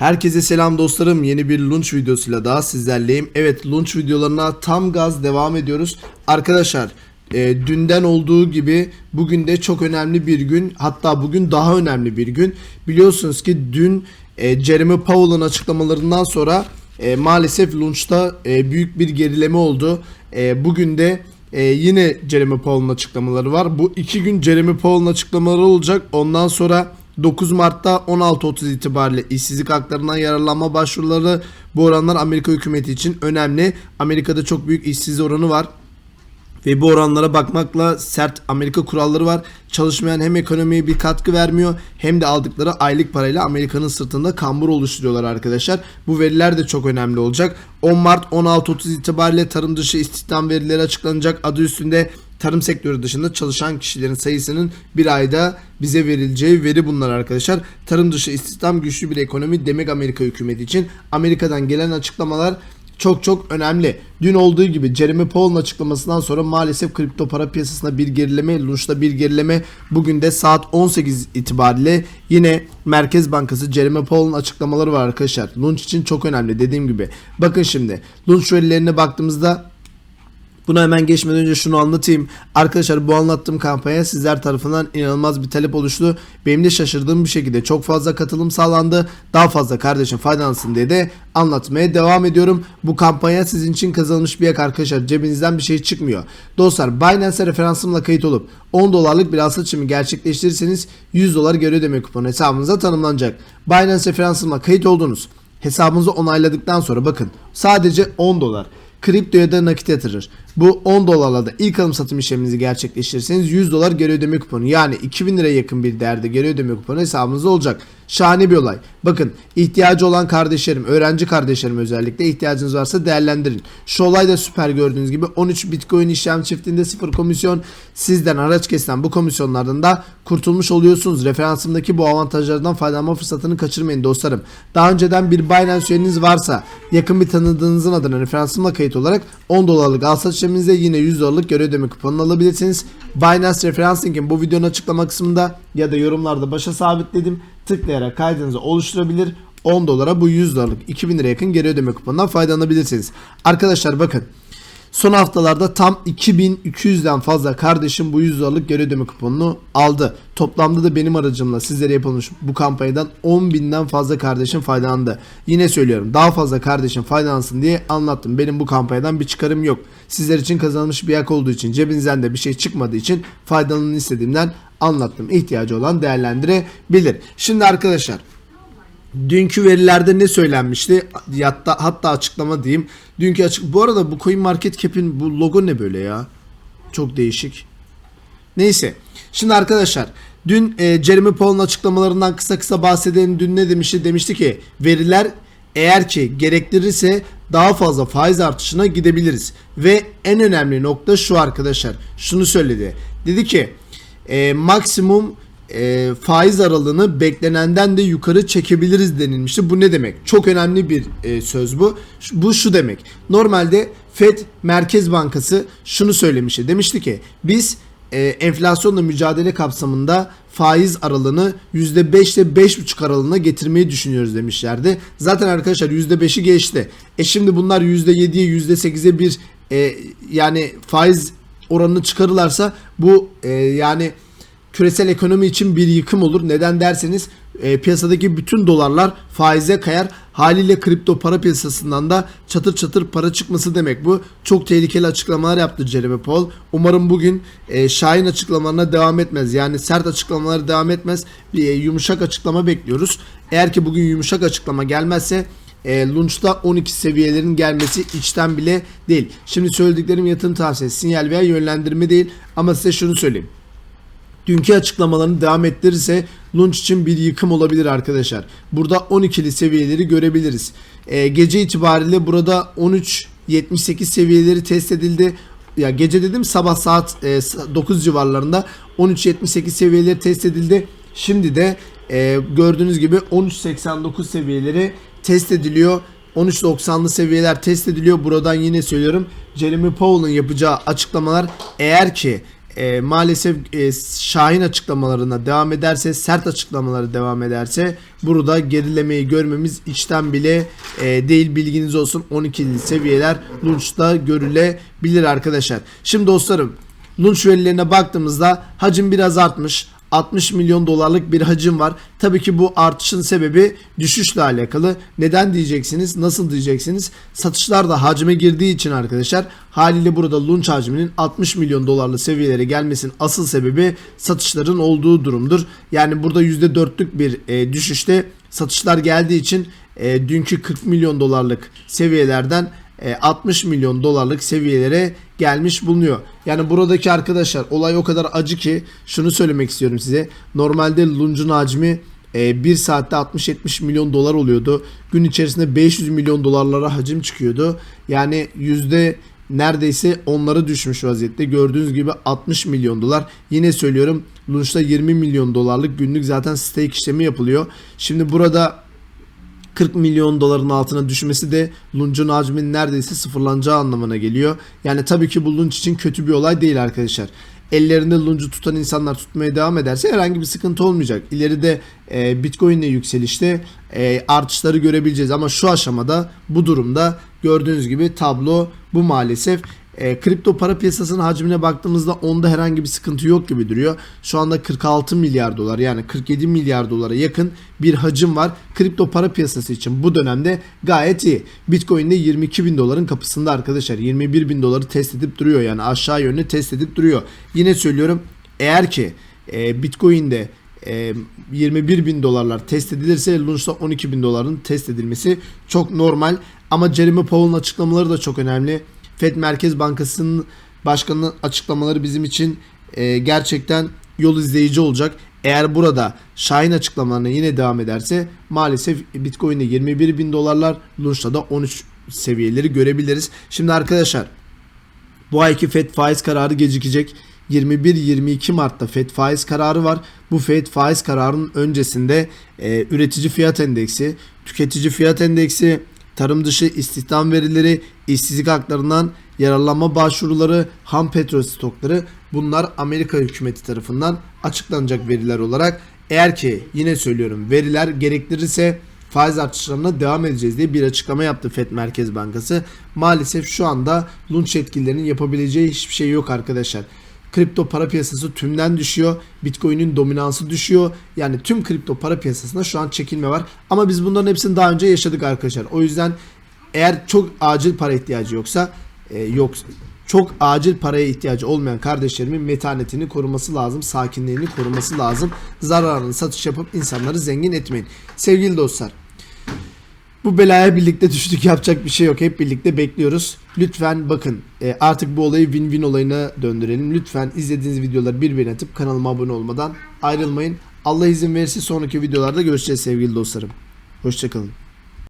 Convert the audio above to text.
Herkese selam dostlarım. Yeni bir launch videosuyla daha sizlerleyim. Evet launch videolarına tam gaz devam ediyoruz. Arkadaşlar e, dünden olduğu gibi bugün de çok önemli bir gün. Hatta bugün daha önemli bir gün. Biliyorsunuz ki dün e, Jeremy Powell'ın açıklamalarından sonra e, maalesef launch'ta e, büyük bir gerileme oldu. E, bugün de e, yine Jeremy Powell'ın açıklamaları var. Bu iki gün Jeremy Powell'ın açıklamaları olacak. Ondan sonra 9 Mart'ta 16.30 itibariyle işsizlik haklarından yararlanma başvuruları bu oranlar Amerika hükümeti için önemli. Amerika'da çok büyük işsiz oranı var. Ve bu oranlara bakmakla sert Amerika kuralları var. Çalışmayan hem ekonomiye bir katkı vermiyor hem de aldıkları aylık parayla Amerika'nın sırtında kambur oluşturuyorlar arkadaşlar. Bu veriler de çok önemli olacak. 10 Mart 16.30 itibariyle tarım dışı istihdam verileri açıklanacak. Adı üstünde tarım sektörü dışında çalışan kişilerin sayısının bir ayda bize verileceği veri bunlar arkadaşlar. Tarım dışı istihdam güçlü bir ekonomi demek Amerika hükümeti için. Amerika'dan gelen açıklamalar çok çok önemli. Dün olduğu gibi Jeremy Powell'ın açıklamasından sonra maalesef kripto para piyasasında bir gerileme, Lunch'ta bir gerileme. Bugün de saat 18 itibariyle yine Merkez Bankası Jeremy Powell'ın açıklamaları var arkadaşlar. Lunch için çok önemli dediğim gibi. Bakın şimdi Lunch verilerine baktığımızda Buna hemen geçmeden önce şunu anlatayım. Arkadaşlar bu anlattığım kampanya sizler tarafından inanılmaz bir talep oluştu. Benim de şaşırdığım bir şekilde çok fazla katılım sağlandı. Daha fazla kardeşim faydalansın diye de anlatmaya devam ediyorum. Bu kampanya sizin için kazanılmış bir yak arkadaşlar. Cebinizden bir şey çıkmıyor. Dostlar Binance referansımla kayıt olup 10 dolarlık bir al satışımı gerçekleştirirseniz 100 dolar geri ödeme kuponu hesabınıza tanımlanacak. Binance referansımla kayıt oldunuz. Hesabınızı onayladıktan sonra bakın sadece 10 dolar kriptoya da nakit yatırır. Bu 10 dolarla ilk alım satım işleminizi gerçekleştirirseniz 100 dolar geri ödeme kuponu yani 2000 liraya yakın bir değerde geri ödeme kuponu hesabınızda olacak. Şahane bir olay. Bakın ihtiyacı olan kardeşlerim, öğrenci kardeşlerim özellikle ihtiyacınız varsa değerlendirin. Şu olay da süper gördüğünüz gibi 13 Bitcoin işlem çiftinde sıfır komisyon sizden araç kesilen bu komisyonlardan da kurtulmuş oluyorsunuz. Referansımdaki bu avantajlardan faydalanma fırsatını kaçırmayın dostlarım. Daha önceden bir Binance üyeniz varsa yakın bir tanıdığınızın adına referansımla kayıt olarak 10 dolarlık al satış işleminizde yine 100 dolarlık geri ödeme kuponunu alabilirsiniz. Binance referans linkin bu videonun açıklama kısmında ya da yorumlarda başa sabitledim. Tıklayarak kaydınızı oluşturabilir. 10 dolara bu 100 dolarlık 2000 lira yakın geri ödeme kuponundan faydalanabilirsiniz. Arkadaşlar bakın Son haftalarda tam 2200'den fazla kardeşim bu 100 dolarlık geri ödeme kuponunu aldı. Toplamda da benim aracımla sizlere yapılmış bu kampanyadan 10.000'den fazla kardeşim faydalandı. Yine söylüyorum daha fazla kardeşim faydalansın diye anlattım. Benim bu kampanyadan bir çıkarım yok. Sizler için kazanılmış bir yak olduğu için cebinizden de bir şey çıkmadığı için faydalanın istediğimden anlattım. İhtiyacı olan değerlendirebilir. Şimdi arkadaşlar Dünkü verilerde ne söylenmişti? Hatta, hatta açıklama diyeyim. Dünkü açık. Bu arada bu Coin Market Cap'in bu logo ne böyle ya? Çok değişik. Neyse. Şimdi arkadaşlar dün e, Jeremy Powell'ın açıklamalarından kısa kısa bahsedelim. Dün ne demişti? Demişti ki veriler eğer ki gerektirirse daha fazla faiz artışına gidebiliriz. Ve en önemli nokta şu arkadaşlar. Şunu söyledi. Dedi ki e, maksimum e, faiz aralığını beklenenden de yukarı çekebiliriz denilmişti. Bu ne demek? Çok önemli bir e, söz bu. Bu şu demek. Normalde Fed Merkez Bankası şunu söylemişti. Demişti ki biz e, enflasyonla mücadele kapsamında faiz aralığını %5 ile 5,5 aralığına getirmeyi düşünüyoruz demişlerdi. Zaten arkadaşlar %5'i geçti. E şimdi bunlar %7'ye %8'e bir e, yani faiz oranını çıkarırlarsa bu e, yani küresel ekonomi için bir yıkım olur. Neden derseniz e, piyasadaki bütün dolarlar faize kayar. Haliyle kripto para piyasasından da çatır çatır para çıkması demek bu. Çok tehlikeli açıklamalar yaptı Jeremy Powell. Umarım bugün e, Şahin açıklamalarına devam etmez. Yani sert açıklamaları devam etmez. Bir e, yumuşak açıklama bekliyoruz. Eğer ki bugün yumuşak açıklama gelmezse e, Launch'ta 12 seviyelerin gelmesi içten bile değil. Şimdi söylediklerim yatırım tavsiyesi, sinyal veya yönlendirme değil ama size şunu söyleyeyim dünkü açıklamalarını devam ettirirse Lunch için bir yıkım olabilir arkadaşlar. Burada 12'li seviyeleri görebiliriz. E, gece itibariyle burada 13.78 seviyeleri test edildi. Ya gece dedim sabah saat e, 9 civarlarında 13.78 seviyeleri test edildi. Şimdi de e, gördüğünüz gibi 13.89 seviyeleri test ediliyor. 13.90'lı seviyeler test ediliyor. Buradan yine söylüyorum Jeremy Powell'ın yapacağı açıklamalar eğer ki e, maalesef e, Şahin açıklamalarına devam ederse, sert açıklamaları devam ederse burada gerilemeyi görmemiz içten bile e, değil bilginiz olsun 12 seviyeler Lunch'ta görülebilir arkadaşlar. Şimdi dostlarım Lunch verilerine baktığımızda hacim biraz artmış. 60 milyon dolarlık bir hacim var. Tabii ki bu artışın sebebi düşüşle alakalı. Neden diyeceksiniz? Nasıl diyeceksiniz? Satışlar da hacme girdiği için arkadaşlar haliyle burada lunch hacminin 60 milyon dolarlı seviyelere gelmesinin asıl sebebi satışların olduğu durumdur. Yani burada %4'lük bir e, düşüşte satışlar geldiği için e, dünkü 40 milyon dolarlık seviyelerden 60 milyon dolarlık seviyelere gelmiş bulunuyor. Yani buradaki arkadaşlar olay o kadar acı ki şunu söylemek istiyorum size. Normalde Lunch'un hacmi 1 saatte 60-70 milyon dolar oluyordu. Gün içerisinde 500 milyon dolarlara hacim çıkıyordu. Yani yüzde neredeyse onlara düşmüş vaziyette. Gördüğünüz gibi 60 milyon dolar. Yine söylüyorum Lunch'ta 20 milyon dolarlık günlük zaten stake işlemi yapılıyor. Şimdi burada 40 milyon doların altına düşmesi de Lunch'un hacminin neredeyse sıfırlanacağı anlamına geliyor. Yani tabii ki bu Lunch için kötü bir olay değil arkadaşlar. Ellerinde Lunch'u tutan insanlar tutmaya devam ederse herhangi bir sıkıntı olmayacak. İleride e, Bitcoin'le yükselişte e, artışları görebileceğiz ama şu aşamada bu durumda gördüğünüz gibi tablo bu maalesef. E, kripto para piyasasının hacmine baktığımızda onda herhangi bir sıkıntı yok gibi duruyor. Şu anda 46 milyar dolar yani 47 milyar dolara yakın bir hacim var. Kripto para piyasası için bu dönemde gayet iyi. Bitcoin'de 22 bin doların kapısında arkadaşlar. 21 bin doları test edip duruyor yani aşağı yönlü test edip duruyor. Yine söylüyorum eğer ki e, Bitcoin'de e, 21 bin dolarlar test edilirse Lunch'ta 12 bin doların test edilmesi çok normal. Ama Jeremy Powell'ın açıklamaları da çok önemli. Fed Merkez Bankası'nın başkanının açıklamaları bizim için e, gerçekten yol izleyici olacak. Eğer burada Şahin açıklamalarına yine devam ederse maalesef Bitcoin'de 21 bin dolarlar, Lunch'ta da 13 seviyeleri görebiliriz. Şimdi arkadaşlar bu ayki FED faiz kararı gecikecek. 21-22 Mart'ta FED faiz kararı var. Bu FED faiz kararının öncesinde e, üretici fiyat endeksi, tüketici fiyat endeksi, tarım dışı istihdam verileri, işsizlik haklarından yararlanma başvuruları, ham petrol stokları bunlar Amerika hükümeti tarafından açıklanacak veriler olarak eğer ki yine söylüyorum veriler gerektirirse faiz artışlarına devam edeceğiz diye bir açıklama yaptı FED Merkez Bankası. Maalesef şu anda lunch yetkililerinin yapabileceği hiçbir şey yok arkadaşlar. Kripto para piyasası tümden düşüyor. Bitcoin'in dominansı düşüyor. Yani tüm kripto para piyasasında şu an çekilme var. Ama biz bunların hepsini daha önce yaşadık arkadaşlar. O yüzden eğer çok acil para ihtiyacı yoksa e, yok çok acil paraya ihtiyacı olmayan kardeşlerimin metanetini koruması lazım, sakinliğini koruması lazım. Zararını satış yapıp insanları zengin etmeyin. Sevgili dostlar, bu belaya birlikte düştük yapacak bir şey yok. Hep birlikte bekliyoruz. Lütfen bakın e, artık bu olayı win-win olayına döndürelim. Lütfen izlediğiniz videoları birbirine atıp kanalıma abone olmadan ayrılmayın. Allah izin verirse sonraki videolarda görüşeceğiz sevgili dostlarım. Hoşçakalın.